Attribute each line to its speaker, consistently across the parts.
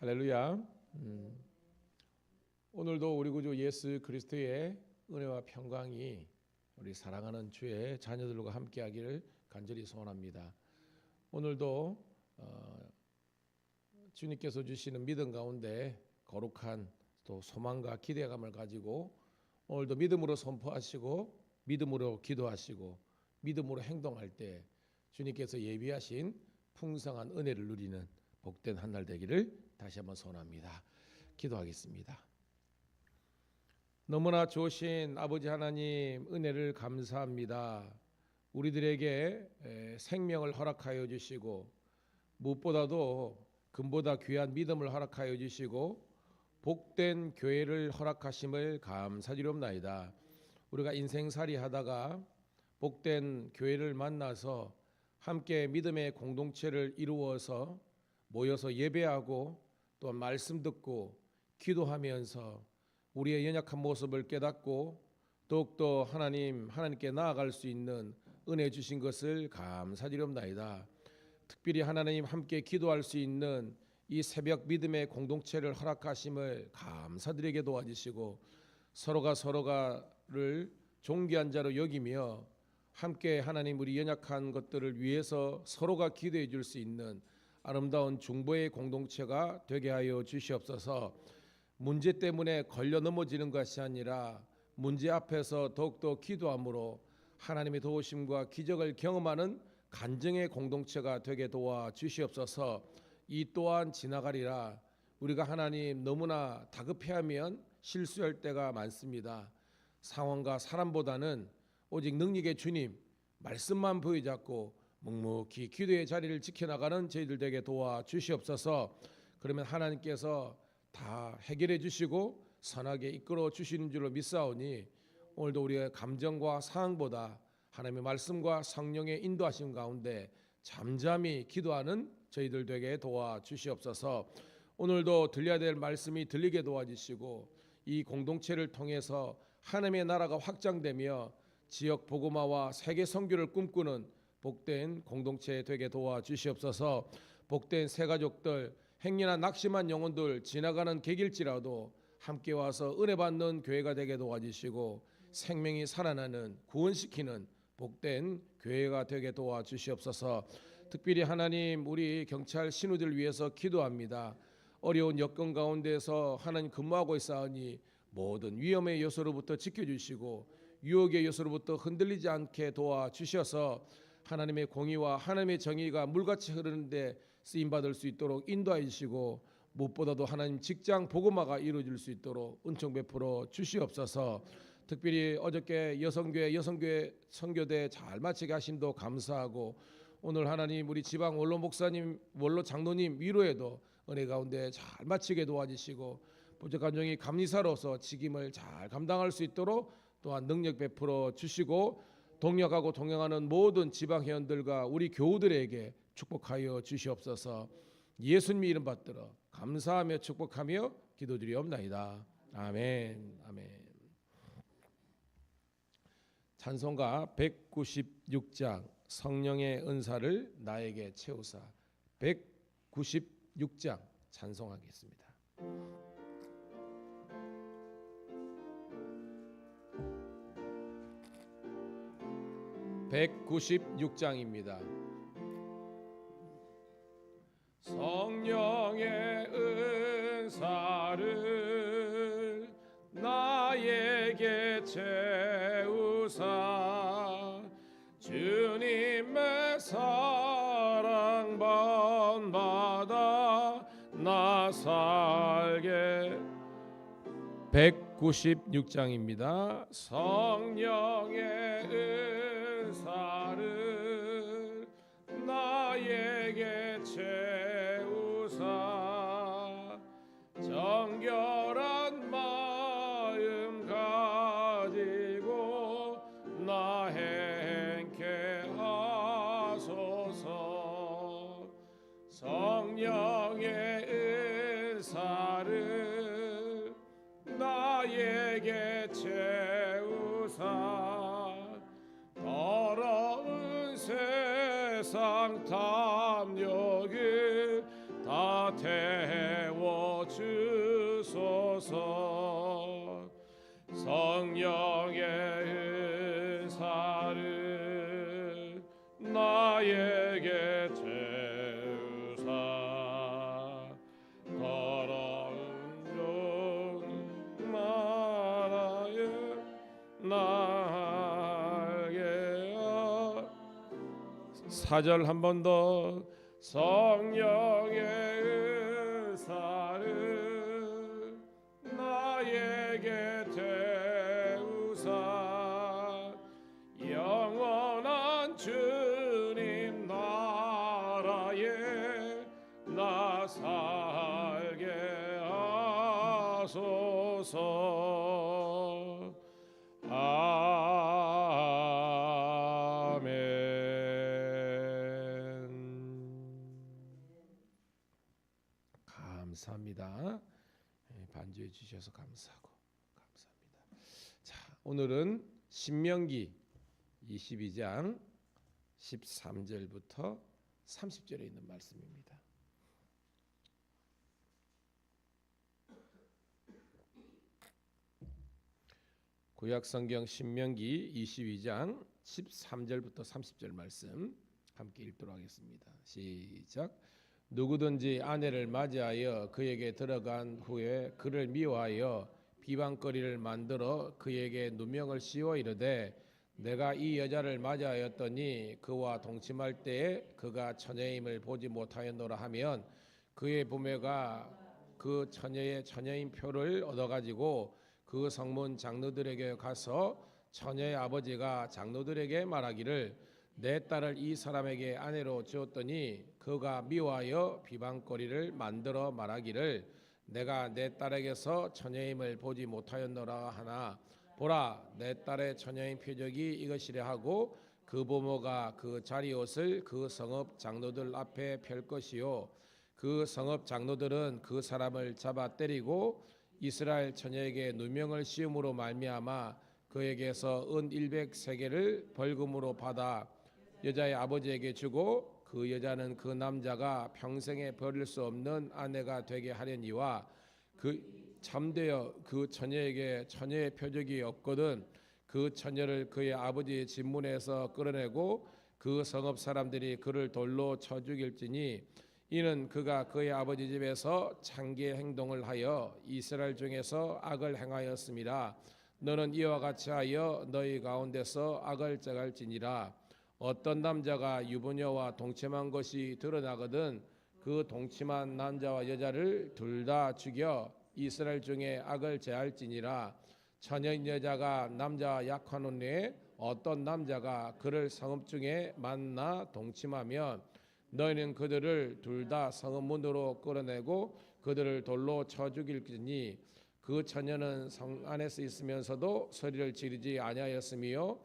Speaker 1: 할렐루야. 음. 오늘도 우리 구주 예수 그리스도의 은혜와 평강이 우리 사랑하는 주의 자녀들과 함께하기를 간절히 소원합니다. 오늘도 어, 주님께서 주시는 믿음 가운데 거룩한 또 소망과 기대감을 가지고 오늘도 믿음으로 선포하시고 믿음으로 기도하시고 믿음으로 행동할 때 주님께서 예비하신 풍성한 은혜를 누리는 복된 한 날 되기를 다시 한번 소원합니다. 기도하겠습니다. 너무나 좋으신 아버지 하나님 은혜를 감사합니다. 우리들에게 에, 생명을 허락하여 주시고 무엇보다도 금보다 귀한 믿음을 허락하여 주시고 복된 교회를 허락하심을 감사드리옵나이다. 우리가 인생살이 하다가 복된 교회를 만나서 함께 믿음의 공동체를 이루어서 모여서 예배하고 또 말씀 듣고 기도하면서 우리의 연약한 모습을 깨닫고 더욱더 하나님 하나님께 나아갈 수 있는 은혜 주신 것을 감사드리옵나이다. 특별히 하나님 함께 기도할 수 있는 이 새벽 믿음의 공동체를 허락하심을 감사드리게 도와주시고 서로가 서로가를 존귀한 자로 여기며 함께 하나님 우리 연약한 것들을 위해서 서로가 기도해 줄 수 있는 아름다운 중보의 공동체가 되게 하여 주시옵소서. 문제 때문에 걸려 넘어지는 것이 아니라 문제 앞에서 더욱더 기도함으로 하나님의 도우심과 기적을 경험하는 간증의 공동체가 되게 도와 주시옵소서. 이 또한 지나가리라. 우리가 하나님 너무나 다급해하면 실수할 때가 많습니다. 상황과 사람보다는 오직 능력의 주님 말씀만 보여잡고 묵묵히 기도의 자리를 지켜나가는 저희들 되게 도와 주시옵소서. 그러면 하나님께서 다 해결해 주시고 선하게 이끌어 주시는 줄로 믿사오니 오늘도 우리의 감정과 상황보다 하나님의 말씀과 성령의 인도하심 가운데 잠잠히 기도하는 저희들 되게 도와 주시옵소서. 오늘도 들려야 될 말씀이 들리게 도와주시고 이 공동체를 통해서 하나님의 나라가 확장되며 지역 복음화와 세계 선교를 꿈꾸는 복된 공동체 되게 도와 주시옵소서. 복된 새 가족들 행여나 낙심한 영혼들 지나가는 객일지라도 함께 와서 은혜 받는 교회가 되게 도와주시고 생명이 살아나는 구원시키는 복된 교회가 되게 도와 주시옵소서. 특별히 하나님 우리 경찰 신우들 위해서 기도합니다. 어려운 여건 가운데서 하나님 근무하고 있사오니 모든 위험의 요소로부터 지켜주시고 유혹의 요소로부터 흔들리지 않게 도와 주셔서 하나님의 공의와 하나님의 정의가 물같이 흐르는데 쓰임 받을 수 있도록 인도해 주시고 무엇보다도 하나님 직장 복음화가 이루어질 수 있도록 은총 베풀어 주시옵소서. 특별히 어저께 여성교회 여성교회 선교대 잘 마치게 하심도 감사하고 오늘 하나님 우리 지방 원로 목사님 원로 장로님 위로에도 은혜 가운데 잘 마치게 도와주시고 부족한 종이 감리사로서 직임을 잘 감당할 수 있도록 또한 능력 베풀어 주시고 동역하고 동행하는 모든 지방 회원들과 우리 교우들에게 축복하여 주시옵소서. 예수님 이름 받들어 감사하며 축복하며 기도드리옵나이다. 아멘. 아멘. 찬송가 196장 성령의 은사를 나에게 채우사 196장 찬송하겠습니다. 196장입니다. 성령의 은사를 나에게 채우사 주님의 사랑 본받아 나 살게 196장입니다. 성령의 은 정 주소서. 성령의 은사를 나에게 채우사 더러운 종 나라에 나게 사절 한 번 더. 성령의 은사를 감사합니다. 예, 반주해 주셔서 감사하고 감사합니다. 자, 오늘은 신명기 22장 13절부터 30절에 있는 말씀입니다. 구약 성경 신명기 22장 13절부터 30절 말씀 함께 읽도록 하겠습니다. 시작. 누구든지 아내를 맞이하여 그에게 들어간 후에 그를 미워하여 비방거리를 만들어 그에게 누명을 씌워 이르되 내가 이 여자를 맞이하였더니 그와 동침할 때에 그가 처녀임을 보지 못하였노라 하면 그의 부모가 그 처녀의 처녀인 표를 얻어가지고 그 성문 장로들에게 가서 처녀의 아버지가 장로들에게 말하기를 내 딸을 이 사람에게 아내로 주었더니 그가 미워하여 비방거리를 만들어 말하기를 내가 내 딸에게서 처녀임을 보지 못하였노라 하나. 보라 내 딸의 처녀인 표적이 이것이라 하고 그 부모가 그 자리 옷을 그 성읍 장로들 앞에 펼 것이요. 그 성읍 장로들은 그 사람을 잡아 때리고 이스라엘 처녀에게 누명을 씌움으로 말미암아 그에게서 은 100세겔을 벌금으로 받아 여자의 아버지에게 주고 그 여자는 그 남자가 평생에 버릴 수 없는 아내가 되게 하려니와 그 잠되어 그 처녀에게 처녀의 표적이 없거든 그 처녀를 그의 아버지의 집문에서 끌어내고 그 성읍 사람들이 그를 돌로 쳐 죽일지니 이는 그가 그의 아버지 집에서 창기의 행동을 하여 이스라엘 중에서 악을 행하였습니다. 너는 이와 같이 하여 너희 가운데서 악을 짝할지니라. 어떤 남자가 유부녀와 동침한 것이 드러나거든 그 동침한 남자와 여자를 둘 다 죽여 이스라엘 중에 악을 제할지니라. 처녀인 여자가 남자와 약하는 후에 어떤 남자가 그를 성읍 중에 만나 동침하면 너희는 그들을 둘 다 성읍 문으로 끌어내고 그들을 돌로 쳐 죽일지니 그 처녀는 성 안에서 있으면서도 소리를 지르지 아니하였으며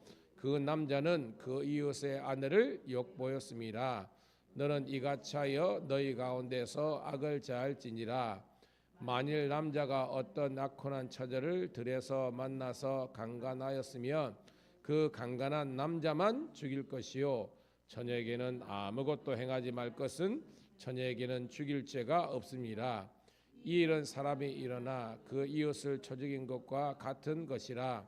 Speaker 1: 그 남자는 그 이웃의 아내를 욕보였습니다. 너는 이같이 하여 너희 가운데서 악을 자할지니라 만일 남자가 어떤 악혼한 처자를 들에서 만나서 강간하였으면 그 강간한 남자만 죽일 것이요 처녀에게는 아무것도 행하지 말 것은 처녀에게는 죽일 죄가 없습니다. 이 일은 사람이 일어나 그 이웃을 쳐 죽인 것과 같은 것이라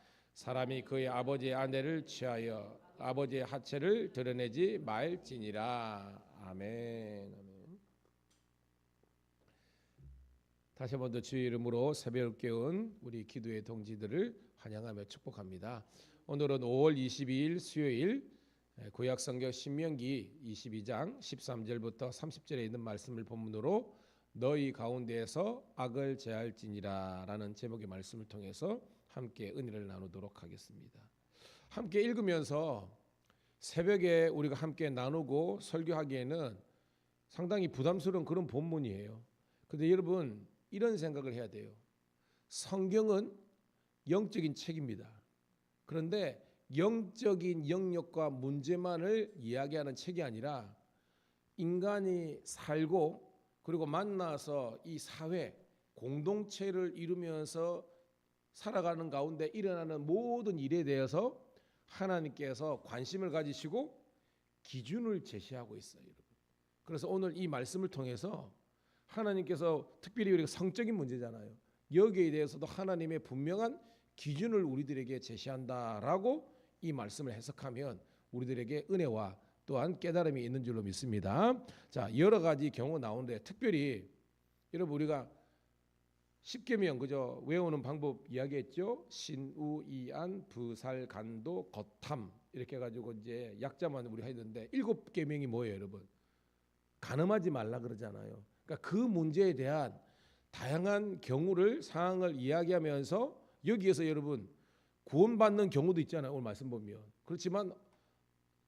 Speaker 1: 사람이 그의 아버지의 아내를 취하여 아버지의 하체를 드러내지 말지니라 아멘. 아멘. 다시 한번 더 주의 이름으로 새벽을 깨운 우리 기도의 동지들을 환영하며 축복합니다. 오늘은 5월 22일 수요일 구약 성경 신명기 22장 13절부터 30절에 있는 말씀을 본문으로 너희 가운데에서 악을 제할지니라라는 제목의 말씀을 통해서 함께 은혜를 나누도록 하겠습니다. 함께 읽으면서 새벽에 우리가 함께 나누고 설교하기에는 상당히 부담스러운 그런 본문이에요. 근데 여러분 이런 생각을 해야 돼요. 성경은 영적인 책입니다. 그런데 영적인 영역과 문제만을 이야기하는 책이 아니라 인간이 살고 그리고 만나서 이 사회 공동체를 이루면서 살아가는 가운데 일어나는 모든 일에 대해서 하나님께서 관심을 가지시고 기준을 제시하고 있어요, 여러분. 그래서 오늘 이 말씀을 통해서 하나님께서 특별히 우리가 성적인 문제잖아요. 여기에 대해서도 하나님의 분명한 기준을 우리들에게 제시한다라고 이 말씀을 해석하면 우리들에게 은혜와 또한 깨달음이 있는 줄로 믿습니다. 자, 여러 가지 경우 나오는데 특별히 여러분 우리가 십계명 그저 외우는 방법 이야기했죠. 신우 이안 부살 간도 거탐 이렇게 해 가지고 이제 약자만 우리 하는데 일곱 계명이 뭐예요, 여러분? 간음하지 말라 그러잖아요. 그러니까 그 문제에 대한 다양한 경우를 상황을 이야기하면서 여기에서 여러분 구원받는 경우도 있잖아요. 오늘 말씀 보면 그렇지만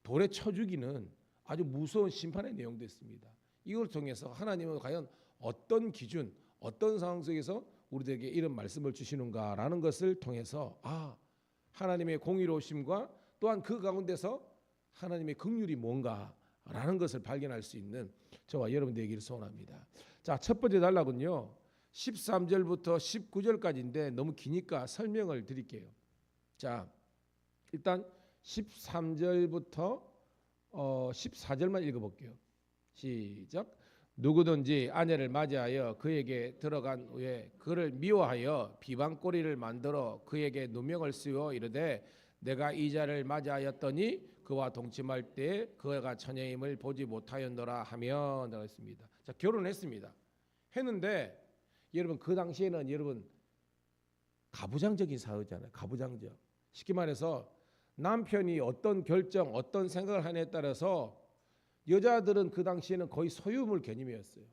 Speaker 1: 돌에 쳐 죽이는 아주 무서운 심판의 내용도 있습니다. 이걸 통해서 하나님은 과연 어떤 기준, 어떤 상황 속에서 우리들에게 이런 말씀을 주시는가라는 것을 통해서 아 하나님의 공의로우심과 또한 그 가운데서 하나님의 긍휼이 뭔가라는 것을 발견할 수 있는 저와 여러분 되기를 소원합니다. 자, 첫 번째 단락은요. 13절부터 19절까지인데 너무 기니까 설명을 드릴게요. 자, 일단 13절부터 어 14절만 읽어볼게요. 시작. 누구든지 아내를 맞이하여 그에게 들어간 후에 그를 미워하여 비방거리를 만들어 그에게 누명을 씌워 이르되 내가 이 자를 맞이하였더니 그와 동침할 때 그가 처녀임을 보지 못하였노라 하면 되었습니다. 자 결혼했습니다. 했는데 여러분 그 당시에는 여러분 가부장적인 사회잖아요. 가부장적. 쉽게 말해서 남편이 어떤 결정, 어떤 생각을 하냐에 따라서 여자들은 그 당시에는 거의 소유물 개념이었어요.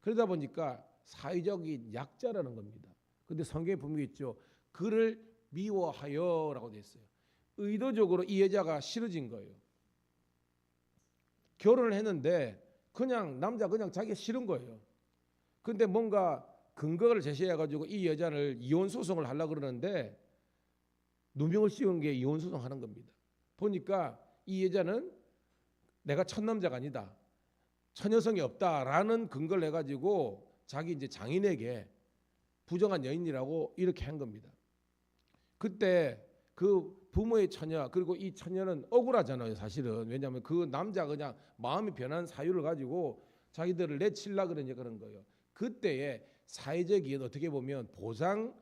Speaker 1: 그러다 보니까 사회적인 약자라는 겁니다. 근데 성경에 분명히 있죠. 그를 미워하여라고 돼 있어요. 의도적으로 이 여자가 싫어진 거예요. 결혼을 했는데 그냥 남자 그냥 자기 싫은 거예요. 근데 뭔가 근거를 제시해 가지고 이 여자를 이혼 소송을 하려고 그러는데 누명을 씌운 게 이혼 소송하는 겁니다. 보니까 이 여자는 내가 첫 남자가 아니다. 처녀성이 없다라는 근거를 해 가지고 자기 이제 장인에게 부정한 여인이라고 이렇게 한 겁니다. 그때 그 부모의 처녀 그리고 이 처녀는 억울하잖아요, 사실은. 왜냐하면 그 남자 그냥 마음이 변한 사유를 가지고 자기들을 내칠라 그러니 그런 거예요. 그때에 사회적인 어떻게 보면 보상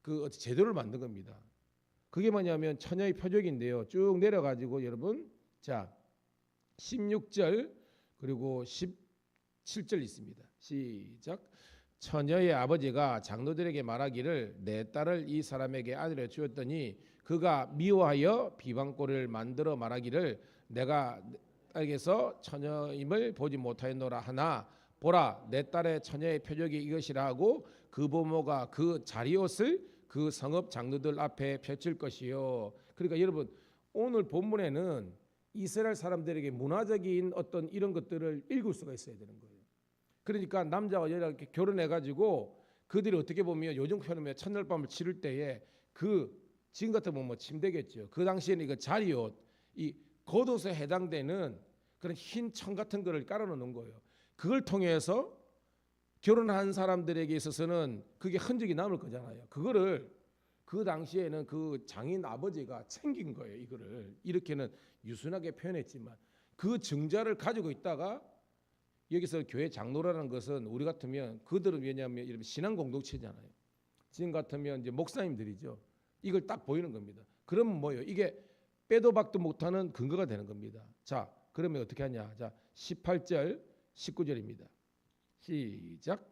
Speaker 1: 그 제도를 만든 겁니다. 그게 뭐냐면 처녀의 표적인데요. 쭉 내려 가지고 여러분 자 16절 그리고 17절 있습니다. 시작. 처녀의 아버지가 장로들에게 말하기를 내 딸을 이 사람에게 아내로 주었더니 그가 미워하여 비방골을 만들어 말하기를 내가 딸에게서 처녀임을 보지 못하였노라 하나 보라 내 딸의 처녀의 표적이 이것이라 하고 그 부모가 그 자리옷을 그 성읍 장로들 앞에 펼칠 것이요. 그러니까 여러분 오늘 본문에는 이스라엘 사람들에게 문화적인 어떤 이런 것들을 읽을 수가 있어야 되는 거예요. 그러니까 남자와 여자가 이렇게 결혼해 가지고 그들이 어떻게 보면 요즘 표현하면 첫날밤을 치를 때에 그 지금 같으면 뭐 침대겠죠. 그 당시에는 이거 자리옷 이 겉옷에 해당되는 그런 흰 천 같은 거를 깔아놓는 거예요. 그걸 통해서 결혼한 사람들에게 있어서는 그게 흔적이 남을 거잖아요. 그거를 그 당시에는 그 장인 아버지가 챙긴 거예요. 이거를 이렇게는 유순하게 표현했지만 그 증자를 가지고 있다가 여기서 교회 장로라는 것은 우리 같으면 그들은 왜냐하면 이런 신앙 공동체잖아요. 지금 같으면 이제 목사님들이죠. 이걸 딱 보이는 겁니다. 그러면 뭐예요? 이게 빼도 박도 못하는 근거가 되는 겁니다. 자, 그러면 어떻게 하냐? 자, 18절, 19절입니다. 시작.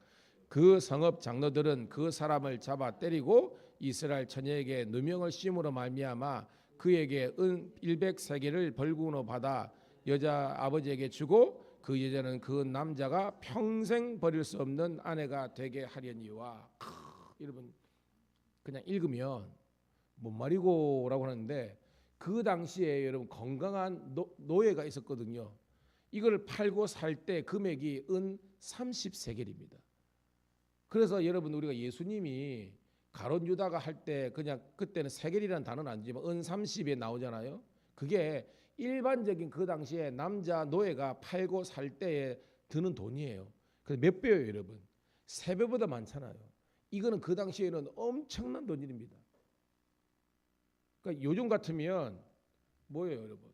Speaker 1: 그 성읍 장로들은 그 사람을 잡아 때리고 이스라엘 처녀에게 누명을 씌움으로 말미암아 그에게 은 100세계를 벌금으로 받아 여자 아버지에게 주고 그 여자는 그 남자가 평생 버릴 수 없는 아내가 되게 하려니와 크, 여러분 그냥 읽으면 뭔 말이고라고 하는데 그 당시에 여러분 건강한 노, 노예가 있었거든요. 이걸 팔고 살 때 금액이 은 30세겔입니다. 그래서 여러분 우리가 예수님이 가론 유다가 할 때 그냥 그때는 세겔이라는 단어는 안 지만 은 30에 나오잖아요. 그게 일반적인 그 당시에 남자 노예가 팔고 살 때에 드는 돈이에요. 그래서 몇 배예요, 여러분? 세 배보다 많잖아요. 이거는 그 당시에는 엄청난 돈입니다. 그러니까 요즘 같으면 뭐예요, 여러분?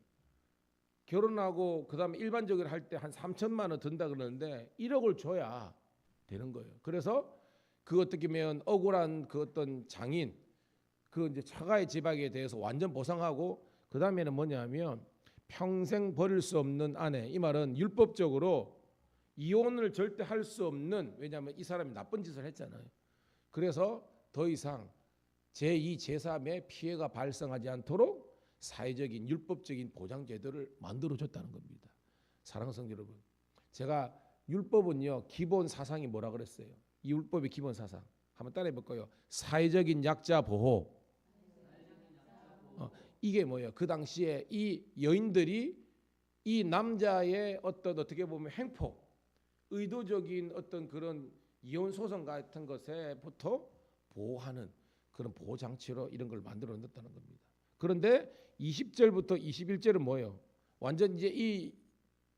Speaker 1: 결혼하고 그다음에 일반적으로 할 때 한 3천만 원 든다 그러는데 1억을 줘야 되는 거예요. 그래서 그 어떻게 보면 억울한 그 어떤 장인 그 이제 처가의 지박에 대해서 완전 보상하고 그 다음에는 뭐냐면 평생 버릴 수 없는 아내 이 말은 율법적으로 이혼을 절대 할 수 없는 왜냐하면 이 사람이 나쁜 짓을 했잖아요. 그래서 더 이상 제2, 제3의 피해가 발생하지 않도록 사회적인 율법적인 보장 제도를 만들어 줬다는 겁니다. 사랑하는 성도 여러분. 제가 율법은요. 기본 사상이 뭐라 그랬어요? 이 율법의 기본 사상. 한번 따라해 볼까요? 사회적인 약자 보호. 어, 이게 뭐예요? 그 당시에 이 여인들이 이 남자의 어떤 어떻게 보면 행포, 의도적인 어떤 그런 이혼 소송 같은 것에부터 보호하는 그런 보호 장치로 이런 걸 만들어 놨다는 겁니다. 그런데 20절부터 21절은 뭐예요? 완전 이제 이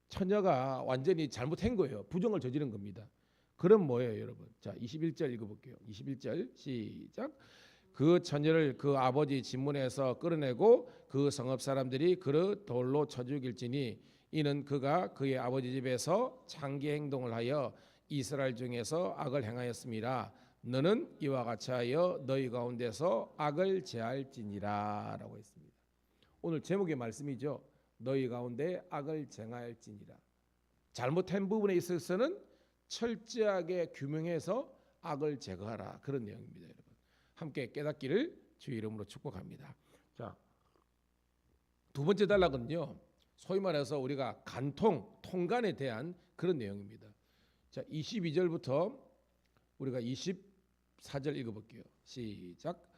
Speaker 1: 처녀가 완전히 잘못한 거예요. 부정을 저지른 겁니다. 그럼 뭐예요, 여러분? 자, 21절 읽어볼게요. 21절 시작. 그 처녀를 그 아버지 집문에서 끌어내고 그 성읍 사람들이 그를 돌로 쳐 죽일지니 이는 그가 그의 아버지 집에서 창기 행동을 하여 이스라엘 중에서 악을 행하였습니다. 너는 이와 같이 하여 너희 가운데서 악을 제할지니라라고 했습니다. 오늘 제목의 말씀이죠. 너희 가운데 악을 쟁하할지니라. 잘못한 부분에 있어서는 철저하게 규명해서 악을 제거하라 그런 내용입니다, 여러분. 함께 깨닫기를 주 이름으로 축복합니다. 자, 두 번째 단락은요. 소위 말해서 우리가 간통, 통간에 대한 그런 내용입니다. 자, 22절부터 우리가 24절 읽어볼게요. 시작.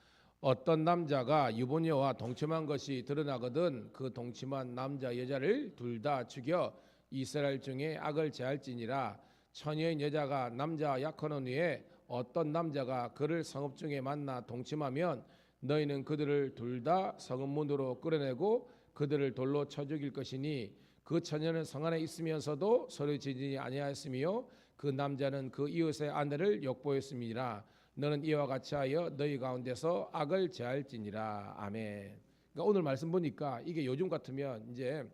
Speaker 1: 어떤 남자가 유부녀와 동침한 것이 드러나거든 그 동침한 남자 여자를 둘 다 죽여 이스라엘 중에 악을 제할지니라 처녀인 여자가 남자 약혼한 후에 어떤 남자가 그를 성읍 중에 만나 동침하면 너희는 그들을 둘 다 성읍 문으로 끌어내고 그들을 돌로 쳐 죽일 것이니 그 처녀는 성 안에 있으면서도 소리 지르지 아니하였으며 그 남자는 그 이웃의 아내를 욕보였습니다. 너는 이와 같이 하여 너희 가운데서 악을 제할지니라. 아멘. 그러니까 오늘 말씀 보니까 이게 요즘 같으면 이제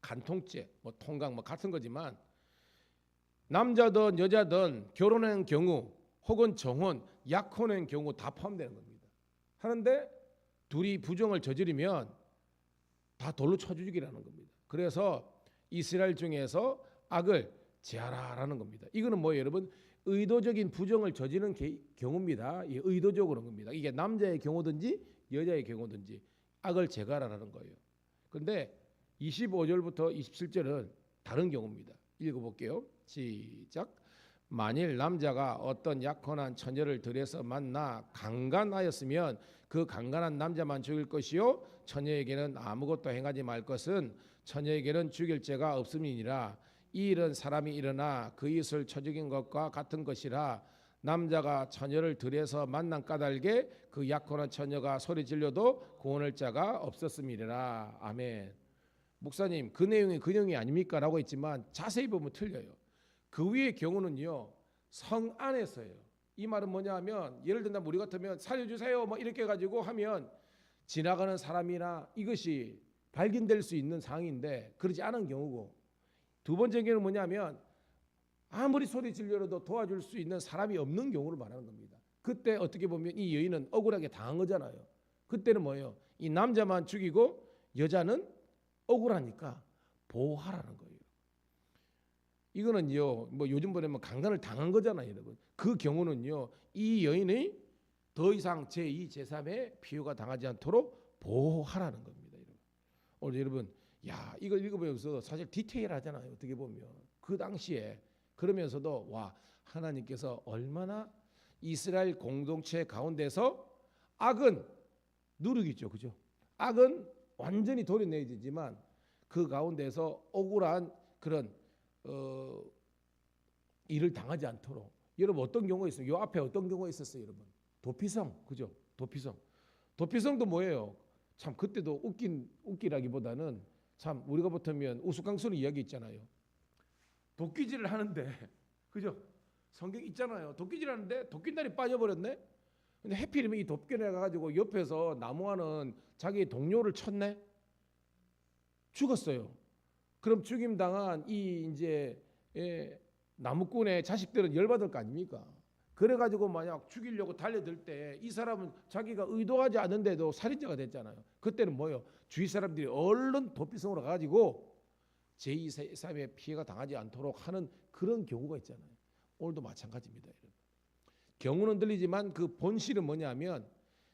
Speaker 1: 간통죄, 뭐 통강 뭐 같은 거지만 남자든 여자든 결혼한 경우 혹은 정혼, 약혼한 경우 다 포함되는 겁니다. 하는데 둘이 부정을 저지르면 다 돌로 쳐 죽이라는 겁니다. 그래서 이스라엘 중에서 악을 제하라라는 겁니다. 이거는 뭐예요, 여러분? 의도적인 부정을 게, 경우입니다. 이 의도적으로 겁니다. 이게 남자의 경우든지 여자의 경우든지 악을 제거하라는 거예요. 그런데 25절부터 27절은 다른 경우입니다. 읽어볼게요. 시작. 만일 남자가 어떤 약혼한 처녀를 들여서 만나 강간하였으면 그 강간한 남자만 죽일 것이요 처녀에게는 아무것도 행하지 말 것은 처녀에게는 죽일 죄가 없음이니라 이 일은 사람이 일어나 그쳐 죽인 것과 같은 것이라 남자가 처녀를 들여서 만난 까닭에 그 약혼한 처녀가 소리 질려도 구원할 자가 없었음이라 아멘. 목사님 그 내용이 그 내용이 아닙니까라고 했지만 자세히 보면 틀려요. 그 위의 경우는요 성 안에서요. 이 말은 뭐냐하면 예를 들면 우리 같으면 살려주세요 뭐 이렇게 가지고 하면 지나가는 사람이나 이것이 발견될 수 있는 상황인데 그러지 않은 경우고 두 번째 경우는 뭐냐면 아무리 소리 질려도 도와줄 수 있는 사람이 없는 경우를 말하는 겁니다. 그때 어떻게 보면 이 여인은 억울하게 당한 거잖아요. 그때는 뭐예요? 이 남자만 죽이고 여자는 억울하니까 보호하라는 거예요. 이거는요, 뭐 요즘 보면 강간을 당한 거잖아요, 여러분. 그 경우는요, 이 여인이 더 이상 제2, 제3의 피해가 당하지 않도록 보호하라는 겁니다, 여러분. 오늘 여러분, 야, 이걸 읽어보면서 사실 디테일하잖아요, 어떻게 보면. 그 당시에 그러면서도 와, 하나님께서 얼마나 이스라엘 공동체 가운데서 악은 누르기죠, 그죠? 악은 완전히 도려내지만 그 가운데서 억울한 그런 어, 일을 당하지 않도록 여러분 어떤 경우가 있어요? 요 앞에 어떤 경우가 있었어요, 여러분? 도피성, 그죠? 도피성. 도피성도 뭐예요? 참 그때도 웃긴 웃기라기보다는 참 우리가 보면 우스꽝스러운 이야기 있잖아요. 도끼질을 하는데 그죠? 성경 있잖아요. 도끼질 하는데 도끼날이 빠져버렸네. 근데 해필이면 이 도끼를 가지고 옆에서 나무하는 자기 동료를 쳤네. 죽었어요. 그럼 죽임 당한 이 이제 예, 나무꾼의 자식들은 열받을 거 아닙니까? 그래가지고 만약 죽이려고 달려들 때 이 사람은 자기가 의도하지 않은데도 살인자가 됐잖아요. 그때는 뭐요? 주위 사람들이 얼른 도피성으로 가가지고 제2, 제3의 피해가 당하지 않도록 하는 그런 경우가 있잖아요. 오늘도 마찬가지입니다. 경우는 들리지만 그 본실은 뭐냐면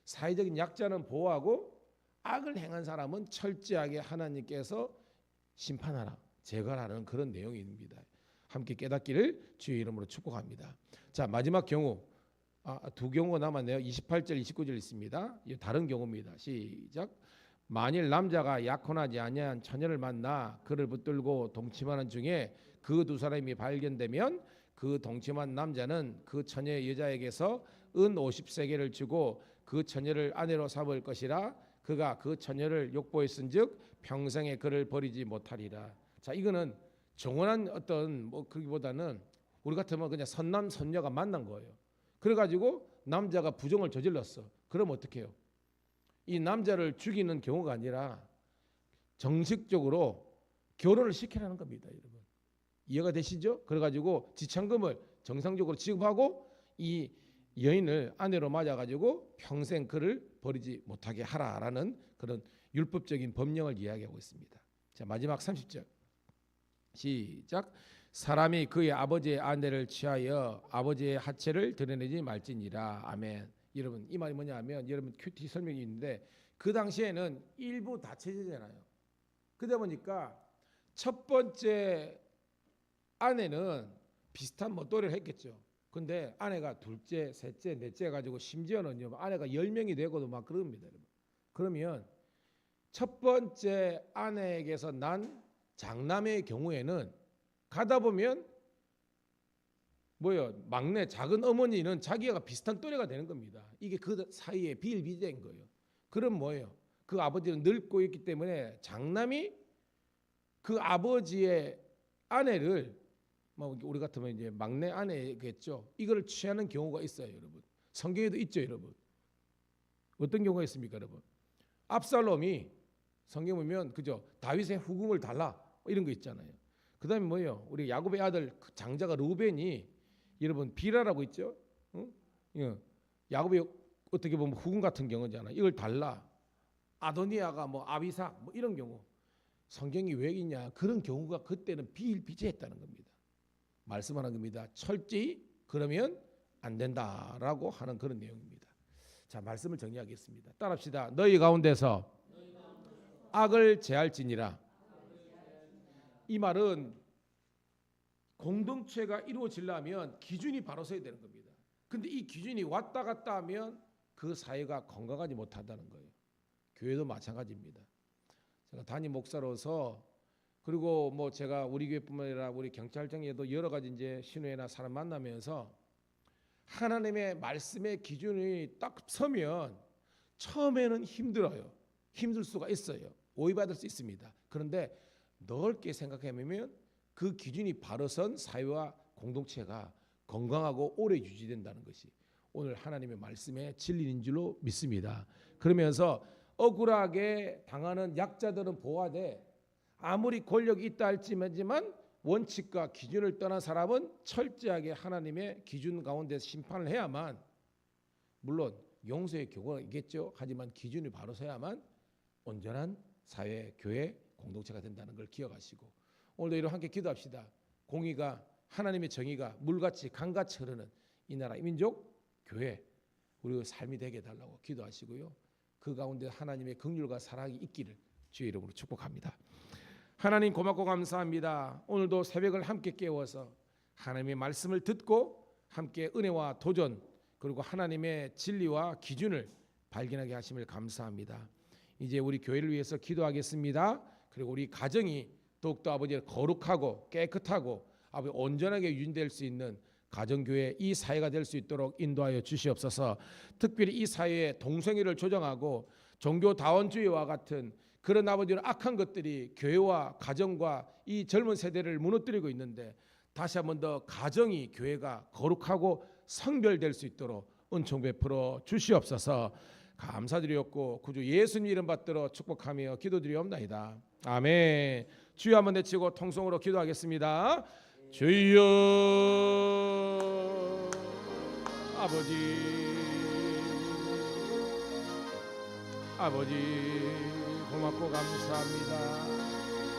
Speaker 1: 사회적인 약자는 보호하고 악을 행한 사람은 철저하게 하나님께서 심판하라, 제거하라는 그런 내용입니다. 함께 깨닫기를 주의 이름으로 축복합니다. 자 마지막 경우 아, 두 경우가 남았네요. 28절, 29절 있습니다. 이 다른 경우입니다. 시작. 만일 남자가 약혼하지 아니한 처녀를 만나 그를 붙들고 동침하는 중에 그 두 사람이 발견되면 그 동침한 남자는 그 처녀 여자에게서 은 50세계를 주고 그 처녀를 아내로 삼을 것이라 그가 그 처녀를 욕보했은즉 평생에 그를 버리지 못하리라. 자 이거는 정원한 어떤 뭐 그기보다는 우리 같으면 그냥 선남 선녀가 만난 거예요. 그래 가지고 남자가 부정을 저질렀어. 그럼 어떻게 해요? 이 남자를 죽이는 경우가 아니라 정식적으로 결혼을 시키라는 겁니다, 여러분. 이해가 되시죠? 그래가지고 지참금을 정상적으로 지급하고 이 여인을 아내로 맞아가지고 평생 그를 버리지 못하게 하라라는 그런 율법적인 법령을 이야기하고 있습니다. 자 마지막 30절 시작. 사람이 그의 아버지의 아내를 취하여 아버지의 하체를 드러내지 말지니라. 아멘. 여러분 이 말이 뭐냐면 여러분 큐티 설명이 있는데 그 당시에는 일부 다체제잖아요. 그러다 보니까 첫 번째 아내는 비슷한 뭐 또래를 했겠죠. 근데 아내가 둘째, 셋째, 넷째 가지고 심지어는요 아내가 열 명이 되고도 막 그럽니다. 여러분. 그러면 첫 번째 아내에게서 난 장남의 경우에는 가다 보면 뭐요 막내 작은 어머니는 자기가 비슷한 또래가 되는 겁니다. 이게 그 사이에 비일비재인 거예요. 그럼 뭐예요? 그 아버지는 늙고 있기 때문에 장남이 그 아버지의 아내를 뭐 우리 같으면 이제 막내 아내겠죠. 이거를 취하는 경우가 있어요, 여러분. 성경에도 있죠, 여러분. 어떤 경우가 있습니까, 여러분? 압살롬이 성경 보면 그죠 다윗의 후궁을 달라 뭐 이런 거 있잖아요. 그다음에 뭐예요? 우리 야곱의 아들 그 장자가 루벤이 여러분 비라라고 있죠. 응? 예. 야곱이 어떻게 보면 후궁 같은 경우잖아요. 이걸 달라. 아도니아가 뭐 아비사 뭐 이런 경우 성경이 왜 있냐? 그런 경우가 그때는 비일비재했다는 겁니다. 말씀하는 겁니다. 철저히 그러면 안 된다라고 하는 그런 내용입니다. 자 말씀을 정리하겠습니다. 따라합시다. 너희 가운데서 악을 제할지니라. 이 말은 공동체가 이루어지려면 기준이 바로 서야 되는 겁니다. 근데 이 기준이 왔다 갔다 하면 그 사회가 건강하지 못한다는 거예요. 교회도 마찬가지입니다. 제가 담임 목사로서 그리고 뭐 제가 우리 교회뿐만 아니라 우리 경찰청에도 여러 가지 이제 신우회나 사람 만나면서 하나님의 말씀의 기준이 딱 서면 처음에는 힘들어요. 힘들 수가 있어요. 오해받을 수 있습니다. 그런데 넓게 생각해 보면 그 기준이 바로 선 사회와 공동체가 건강하고 오래 유지된다는 것이 오늘 하나님의 말씀의 진리인 줄로 믿습니다. 그러면서 억울하게 당하는 약자들은 보호하되 아무리 권력이 있다 할지만 원칙과 기준을 떠난 사람은 철저하게 하나님의 기준 가운데 심판을 해야만 물론 용서의 교가 있겠죠. 하지만 기준이 바로 서야만 온전한 사회, 교회, 공동체가 된다는 걸 기억하시고 오늘도 이런 함께 기도합시다. 공의가 하나님의 정의가 물같이 강같이 흐르는 이 나라 이 민족 교회 우리 삶이 되게 해달라고 기도하시고요. 그 가운데 하나님의 긍휼과 사랑이 있기를 주의 이름으로 축복합니다. 하나님 고맙고 감사합니다. 오늘도 새벽을 함께 깨워서 하나님의 말씀을 듣고 함께 은혜와 도전 그리고 하나님의 진리와 기준을 발견하게 하심을 감사합니다. 이제 우리 교회를 위해서 기도하겠습니다. 그리고 우리 가정이 더욱더 아버지의 거룩하고 깨끗하고 아버지 온전하게 유지될 수 있는 가정교회 이 사회가 될 수 있도록 인도하여 주시옵소서. 특별히 이 사회의 동성애를 조정하고 종교 다원주의와 같은 그런 아버지는 악한 것들이 교회와 가정과 이 젊은 세대를 무너뜨리고 있는데 다시 한번 더 가정이 교회가 거룩하고 성별될 수 있도록 은총 베풀어 주시옵소서. 감사드리옵고 구주 예수님 이름 받들어 축복하며 기도드리옵나이다. 아멘. 주여 한번 내치고 통성으로 기도하겠습니다. 주여 아버지 아버지 고맙고 감사합니다.